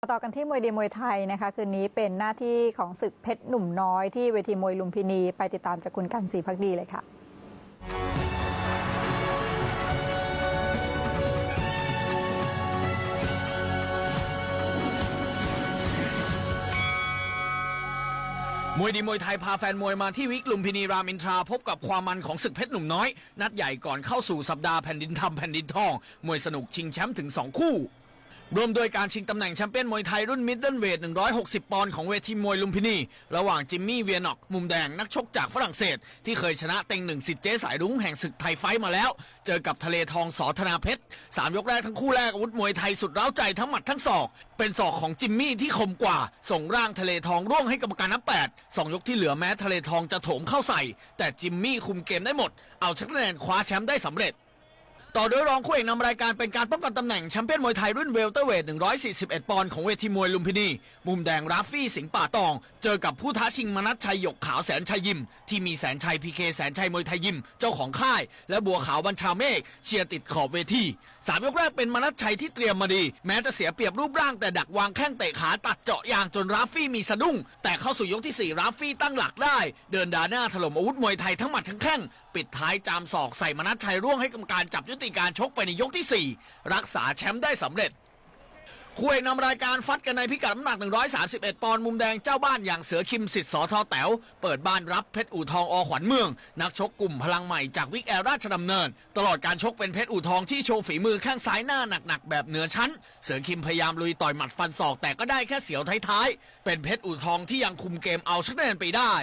ต่อกันที่มวยดีมวยไทยนะคะ คืนนี้เป็นหน้าที่ของศึกเพชรหนุ่มน้อยที่เวทีมวยลุมพินี ไปติดตามจากคุณกันศรีพักดีเลยค่ะมวยดีมวยไทยพาแฟนมวยมาที่วิกลุมพินีรามอินทราพบกับความมันของศึกเพชรหนุ่มน้อย นัดใหญ่ก่อนเข้าสู่สัปดาห์แผ่นดินทำแผ่นดินทอง มวยสนุกชิงแชมป์ถึง 2 คู่ รวมโดยการชิงตำแหน่งแชมเปี้ยนมวยไทยรุ่นมิดเดิลเวท 160 ปอนด์ของเวทีมวยลุมพินี ระหว่างจิมมี่เวียนอก มุมแดงนักชกจากฝรั่งเศส ที่เคยชนะเต็งหนึ่งสิทธิ์เจ๊สายรุ้งแห่งศึกไทยไฟมาแล้ว เจอกับทะเลทองสอธนาเพชรสามยกแรกทั้งคู่แรกอาวุธมวยไทยสุดร้าวใจทั้งหมัดทั้งศอก เป็นศอกของจิมมี่ที่คมกว่า ส่งร่างทะเลทองร่วงให้กรรมการนับแปดสองยกที่เหลือแม้ทะเลทองจะโถมเข้าใส่ แต่จิมมี่คุมเกมได้หมด เอาชนะคะแนนคว้าแชมป์ได้สำเร็จ ต่อด้วยรองคู่เอกนำรายการเป็นการป้องกันตำแหน่งแชมเปี้ยนมวยไทยรุ่นเวลเตอร์เวท 141 ปอนด์ของเวทีมวยลุมพินี มุมแดงราฟฟี่สิงห์ป่าตอง เจอกับผู้ท้าชิงมนัทชัยหยกขาวแสนชัยยิม ที่มีแสนชัยพีเคแสนชัยมวยไทยยิม เจ้าของค่าย และบัวขาวบัญชาเมฆเชียร์ติดขอบเวทีสามยกแรกเป็นมนัทชัยที่เตรียมมาดี แม้จะเสียเปรียบรูปร่างแต่ดักวางแข้งเตะขาตัดเจาะยางจนราฟฟี่มีสะดุ้ง แต่เข้าสู่ยกที่สี่ราฟฟี่ตั้งหลักได้ เดินดาหน้าถล่มอาวุธมวยไทยทั้งหมัดทั้งแข้งปิดท้ายจามศอกใส่มนัทชัยร่วงให้กรรมการจับยุติการชกไปในยกที่ 4 รักษาแชมป์ได้สำเร็จคู่เอกนำรายการฟัดกันในพิกัดน้ำหนัก 131 ปอนด์มุมแดงเจ้าบ้านอย่างเสือคิมสิทธิ์สอทอแต๋วเปิดบ้านรับเพชรอู่ทองอขวัญเมือง นักชกกลุ่มพลังใหม่จากวิกแอลราชดำเนิน ตลอดการชกเป็นเพชรอู่ทองที่โชว์ฝีมือข้างซ้ายหน้าหนักๆ แบบเหนือชั้น เสือคิมพยายามลุยต่อยหมัดฟันศอกแต่ก็ได้แค่เสียวท้ายๆเป็นเพชรอู่ทองที่ยังคุมเกมเอาชนะแนนไปได้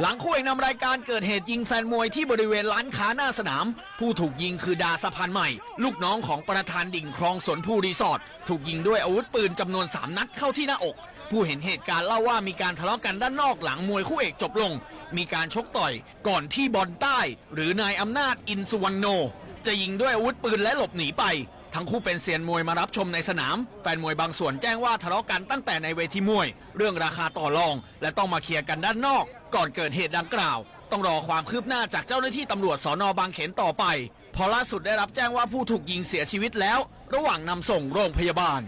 หลังคู่เอกนำรายการเกิดเหตุยิงแฟนมวยที่บริเวณร้านค้าหน้าสนาม ผู้ถูกยิงคือดาสะพานใหม่ ลูกน้องของประธานดิ่งคลองสนภูรีสอร์ทถูกยิงด้วยอาวุธปืนจำนวน 3 นัดเข้าที่หน้าอก ผู้เห็นเหตุการณ์เล่าว่ามีการทะเลาะกันด้านนอกหลังมวยคู่เอกจบลง มีการชกต่อยก่อนที่บอลใต้ หรือนายอำนาจอินสุวรรณโน จะยิงด้วยอาวุธปืนและหลบหนีไป ทั้งคู่เป็นเซียนมวยมารับชมในสนาม แฟนมวยบางส่วนแจ้งว่าทะเลาะกันตั้งแต่ในเวทีมวย เรื่องราคาต่อรอง และต้องมาเคลียร์กันด้านนอก ก่อนเกิดเหตุดังกล่าว ต้องรอความคืบหน้าจากเจ้าหน้าที่ตำรวจสอนอบางเขนต่อไป พอล่าสุดได้รับแจ้งว่าผู้ถูกยิงเสียชีวิตแล้ว ระหว่างนำส่งโรงพยาบาล